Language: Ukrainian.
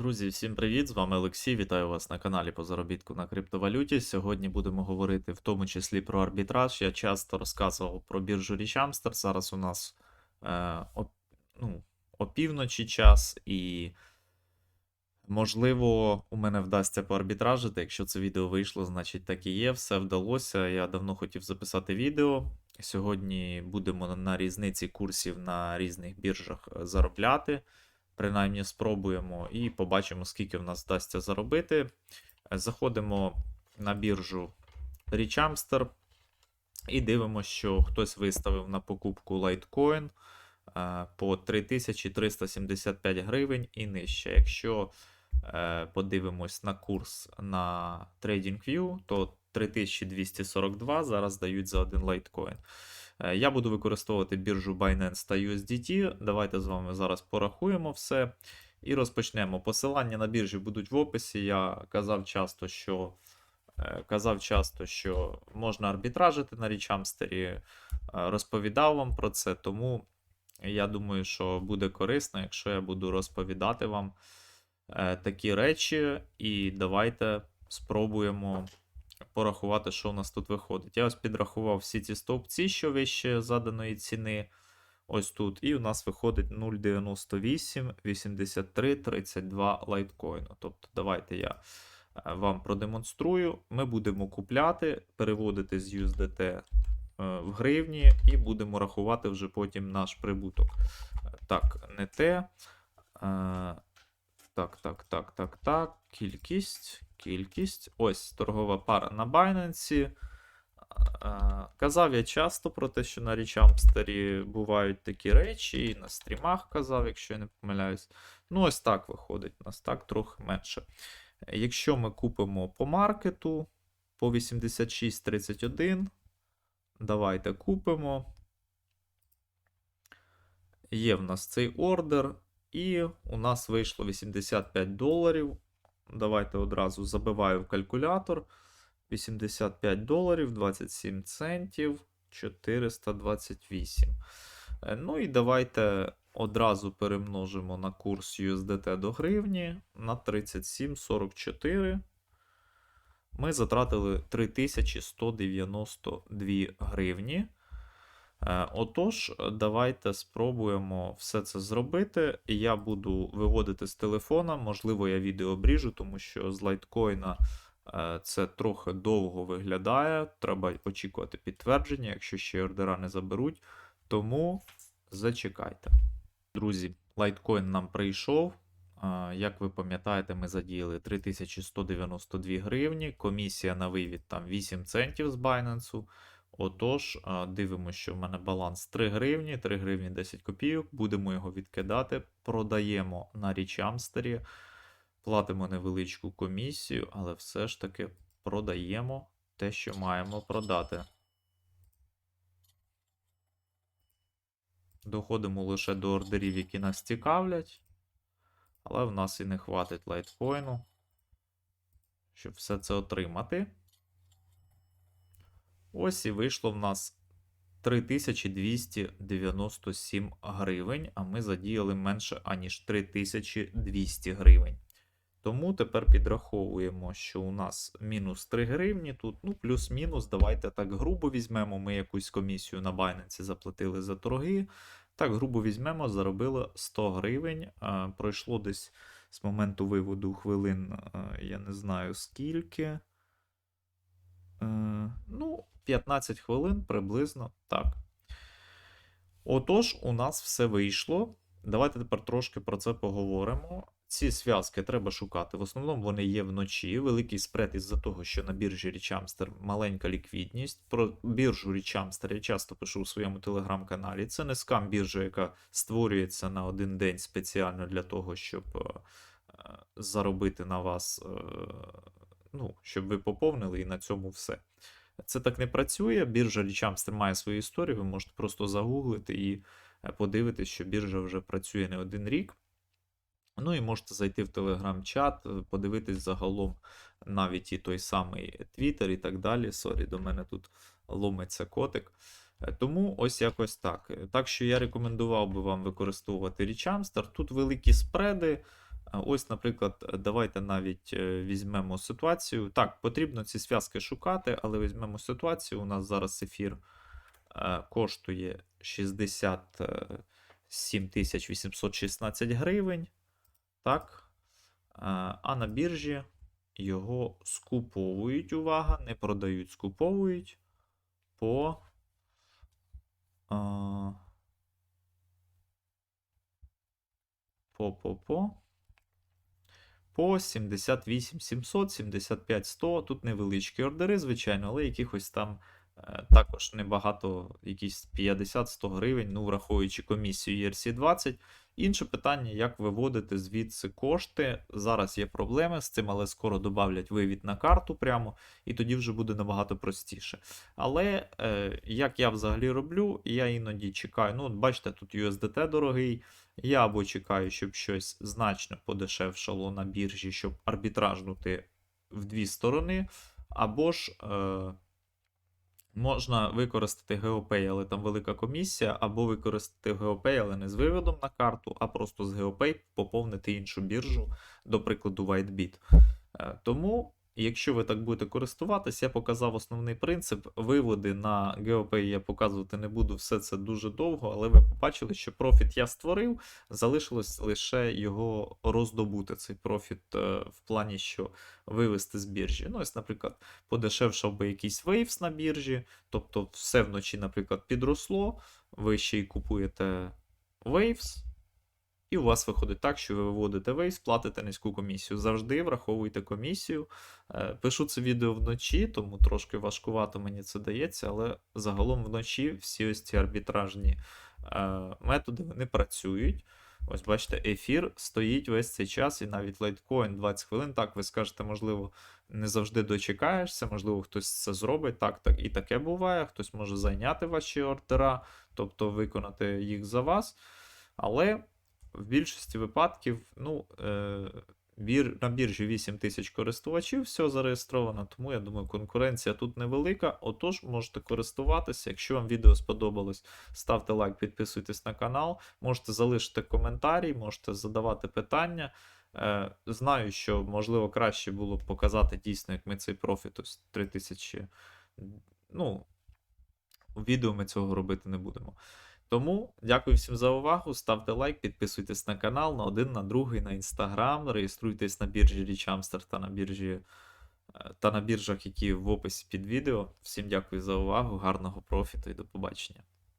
Друзі, всім привіт! З вами Олексій. Вітаю вас на каналі по заробітку на криптовалюті. Сьогодні будемо говорити в тому числі про арбітраж. Я часто розказував про біржу Річамстер. Зараз у нас е, о, ну, опівночі час, і можливо у мене вдасться поарбітражити. Якщо це відео вийшло, значить так і є. Все вдалося. Я давно хотів записати відео. Сьогодні будемо на- різниці курсів на різних біржах е, заробляти. Принаймні спробуємо і побачимо, скільки в нас вдасться заробити. Е, Заходимо на біржу Richamster і дивимося, що хтось виставив на покупку Litecoin е, по 3375 гривень і нижче. Якщо е, подивимось на курс на TradingView, то 3242 зараз дають за один лайткоін. Е, Я буду використовувати біржу Binance та USDT. Давайте з вами зараз порахуємо все і розпочнемо. Посилання на біржі будуть в описі. Я казав часто, що е, казав часто, що можна арбітражити на річамстері. е, Розповідав вам про це, тому я думаю, що буде корисно, якщо я буду розповідати вам такі речі, і давайте спробуємо порахувати, що у нас тут виходить. Я ось підрахував всі ці стовпці, що вище заданої ціни. Ось тут. І у нас виходить 0,98, 83, 32 лайткоїну. Тобто, давайте я е, вам продемонструю. Ми будемо купляти, переводити з USDT е, в гривні, і будемо рахувати вже потім наш прибуток. Е, Так, не те. Е, Так, так, так, так, так. Кількість. Кількість. Ось торгова пара на Binance. Казав я часто про те, що на Річамстері бувають такі речі, і на стрімах казав, якщо я не помиляюсь. Ну, ось так виходить. У нас так трохи менше. Якщо ми купимо по маркету по 86.31, давайте купимо. Є в нас цей ордер, і у нас вийшло 85 доларів. Давайте одразу забиваю в калькулятор. 85 доларів, 27 центів, 428. Е, Ну і давайте одразу перемножимо на курс USDT до гривні на 37,44. Ми затратили 3192 гривні. Е, Отож, давайте спробуємо все це зробити. Я буду виводити з телефона, можливо, я відео обріжу, тому що з лайткоїна е, це трохи довго виглядає. Треба очікувати підтвердження, якщо ще ордера не заберуть. Тому зачекайте. Друзі, лайткоін нам прийшов. Е, Як ви пам'ятаєте, ми задіяли 3192 гривні. Комісія на вивід там 8 центів з Binance. Отож, дивимося, що в мене баланс 3 гривні, 3 гривні 10 копійок. Будемо його відкидати, продаємо на річамстері, платимо невеличку комісію, але все ж таки продаємо те, що маємо продати. Доходимо лише до ордерів, які нас цікавлять, але в нас і не хватить лайткоїну, щоб все це отримати. Ось і вийшло в нас 3297 гривень, а ми задіяли менше, аніж 3200 гривень. Тому тепер підраховуємо, що у нас мінус 3 гривні тут, ну, плюс-мінус, давайте так грубо візьмемо. Ми якусь комісію на Binance заплатили за торги. Так, грубо візьмемо, заробили 100 гривень. Пройшло десь з моменту виводу хвилин, а, я не знаю скільки. Е, ну, 15 хвилин приблизно так. Отож, у нас все вийшло. Давайте тепер трошки про це поговоримо. Ці зв'язки треба шукати. В основному вони є вночі. Великий спред із-за того, що на біржі Річамстер маленька ліквідність. Про біржу Річамстер я часто пишу у своєму телеграм-каналі. Це не скам біржа, яка створюється на один день спеціально для того, щоб е, е, заробити на вас, е, ну, щоб ви поповнили, і на цьому все. Це так не працює. Біржа Річамстер має свою історію. Ви можете просто загуглити і е, подивитись, що біржа вже працює не один рік. Ну і можете зайти в телеграм-чат, е, подивитись загалом навіть і той самий Твіттер і так далі. Сорі, до мене тут ломиться котик. Е, Тому ось якось так. Так що я рекомендував би вам використовувати Річамстер. Тут великі спреди. Е, Ось, наприклад, давайте навіть е, візьмемо ситуацію. Так, потрібно ці зв'язки шукати, але візьмемо ситуацію. У нас зараз ефір е, коштує 67 816 гривень. Так. Е, А на біржі його скуповують, увага, не продають, скуповують по. а, По, по, по. По 78 700, 75 100. Тут невеличкі ордери, звичайно, але якихось там е, також небагато, якісь 50-100 гривень, ну, враховуючи комісію ERC20. Інше питання, як виводити звідси кошти. Зараз є проблеми з цим, але скоро додавлять вивід на карту прямо, і тоді вже буде набагато простіше. Але е, як я взагалі роблю, я іноді чекаю. Ну, бачите, тут USDT дорогий. Я або чекаю, щоб щось значно подешевшало на біржі, щоб арбітражнути в дві сторони, або ж е, можна використати GeoPay, але там велика комісія, або використати GeoPay, але не з виводом на карту, а просто з GeoPay поповнити іншу біржу, до прикладу, WhiteBit. Е, Якщо ви так будете користуватись, я показав основний принцип. Виводи на GeoPay я показувати не буду, все це дуже довго, але ви побачили, що профіт я створив, залишилось лише його роздобути, цей профіт е, в плані, що вивести з біржі. Ну, ось, наприклад, подешевшав би якийсь Waves на біржі, тобто все вночі, наприклад, підросло, ви ще й купуєте Waves. І у вас виходить так, що ви виводите Waves, платите низьку комісію. Завжди враховуйте комісію. Е, Пишу це відео вночі, тому трошки важкувато мені це дається, але загалом вночі всі ось ці арбітражні е, методи вони працюють. Ось бачите, ефір стоїть весь цей час, і навіть лайткоін 20 хвилин. Так, ви скажете, можливо, не завжди дочекаєшся, можливо, хтось це зробить. Так, так і таке буває. Хтось може зайняти ваші ордера, тобто виконати їх за вас. Але в більшості випадків, ну, е, бір, на біржі 8 тисяч користувачів все зареєстровано, тому я думаю, конкуренція тут невелика. Отож, можете користуватися. Якщо вам відео сподобалось, ставте лайк, підписуйтесь на канал, можете залишити коментарі, можете задавати питання. Е, знаю, що можливо краще було б показати дійсно, як ми цей профіт ось 3000. Ну, відео ми цього робити не будемо. Тому дякую всім за увагу. Ставте лайк, підписуйтесь на канал, на один, на другий, на інстаграм, реєструйтесь на біржі Річамстер та на біржі е, та на біржах, які в описі під відео. Всім дякую за увагу, гарного профіту і до побачення.